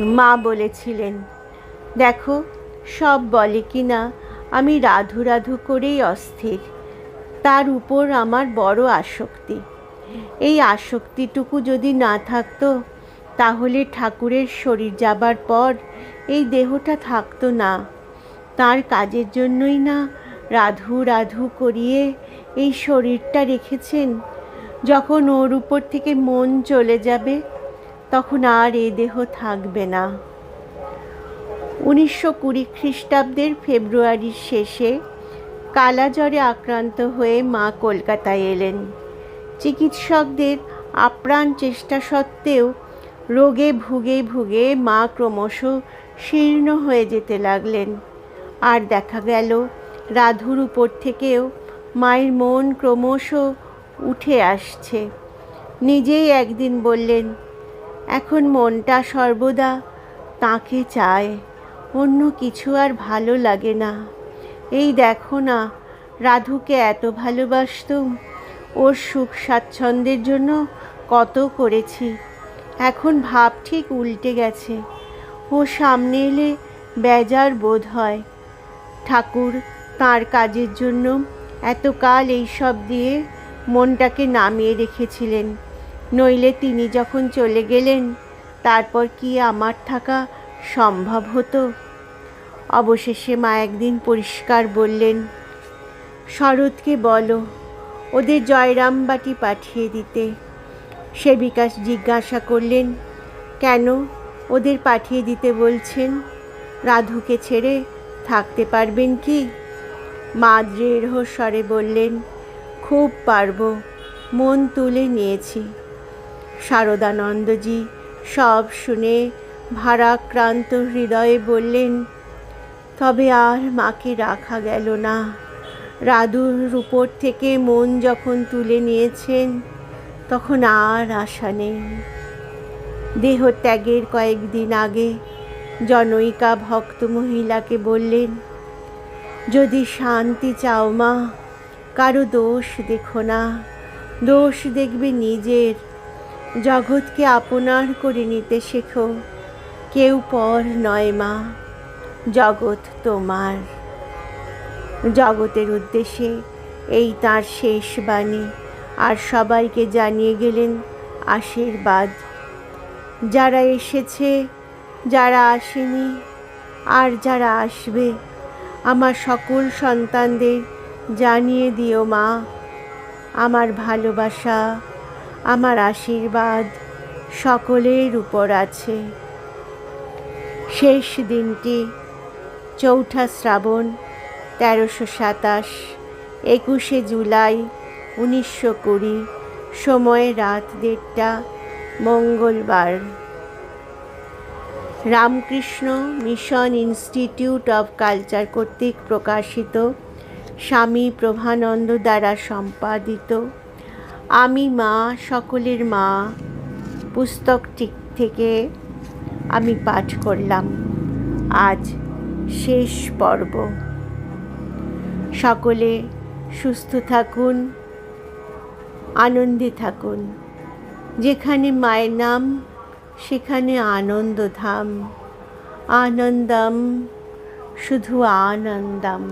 মা বলেছিলেন, দেখো, সব বলে কি না আমি রাধু রাধু করেই অস্থির। তার উপর আমার বড় আসক্তি। এই আসক্তিটুকু যদি না থাকতো, তাহলে ঠাকুরের শরীর যাবার পর এই দেহটা থাকতো না। তার কাজের জন্যই না রাধু রাধু করিয়ে এই শরীরটা রেখেছেন। যখন ওর উপর থেকে মন চলে যাবে তখন আর এ দেহ থাকবে না। উনিশশো কুড়ি খ্রিস্টাব্দের ফেব্রুয়ারির শেষে কালাজ্বরে আক্রান্ত হয়ে মা কলকাতায় এলেন। চিকিৎসকদের আপ্রাণ চেষ্টা সত্ত্বেও রোগে ভুগে ভুগে মা ক্রমশ শীর্ণ হয়ে যেতে লাগলেন। আর দেখা গেল, রাধুর উপর থেকেও মায়ের মন ক্রমশ উঠে আসছে। নিজেই একদিন বললেন এখন মনটা সর্বদা তাকে চায়। অন্য কিছু আর ভালো লাগে না। এই দেখো না, রাধুকে এত ভালোবাসতুম ওর সুখ স্বাচ্ছন্দ্যের জন্য কত করেছি। এখন ভাব ঠিক উল্টে গেছে। ও সামনে এলে বেজার বোধ হয়। ঠাকুর তার কাজের জন্য এতকাল এইসব দিয়ে মনটাকে নামিয়ে রেখেছিলেন। নইলে তিনি যখন চলে গেলেন, তারপর কি আমার থাকা সম্ভব হতো? অবশেষে মা একদিন পরিষ্কার বললেন, শরৎকে বলো, ওদের জয়রামবাটি পাঠিয়ে দিতে। সে বিকাশ জিজ্ঞাসা করলেন, কেন ওদের পাঠিয়ে দিতে বলছেন? রাধুকে ছেড়ে থাকতে পারবেন কি? মা দৃঢ় স্বরে বললেন, খুব পারব, মন তুলে নিয়েছি। শারদানন্দজি সব শুনে ভারাক্রান্ত হৃদয়ে বললেন, তবে আর মাকে রাখা গেল না। রাদুর উপর থেকে মন যখন তুলে নিয়েছেন, তখন আর আশা নেই। দেহত্যাগের কয়েকদিন আগে জনৈকা ভক্ত মহিলাকে বললেন, যদি শান্তি চাও মা, কারও দোষ দেখো না। দোষ দেখবে নিজের জগৎকে আপনার করে নিতে শেখো। কেউ পর নয় মা, জগৎ তোমার। জগতের উদ্দেশ্যে এই তার শেষ বাণী, আর সবাইকে জানিয়ে গেলেন আশীর্বাদ। যারা এসেছে, যারা আসেনি, আর যারা আসবে, আমার সকল সন্তানদের জানিয়ে দিও মা। আমার ভালোবাসা আমার আশীর্বাদ সকলের উপর আছে। শেষ দিনটি চৌঠা শ্রাবণ তেরোশো সাতাশ, একুশে জুলাই উনিশশো কুড়ি, সময় রাত দেড়টা, মঙ্গলবার। Ramakrishna mission institute of culture কর্তৃক প্রকাশিত স্বামী প্রভানন্দ দ্বারা সম্পাদিত আমি মা, সকলের মা। পুস্তকটি থেকে আমি পাঠ করলাম। আজ শেষ পর্ব। সকলে সুস্থ থাকুন, আনন্দে থাকুন। যেখানে মায়ের নাম, সেখানে আনন্দধাম। আনন্দম, শুধু আনন্দম।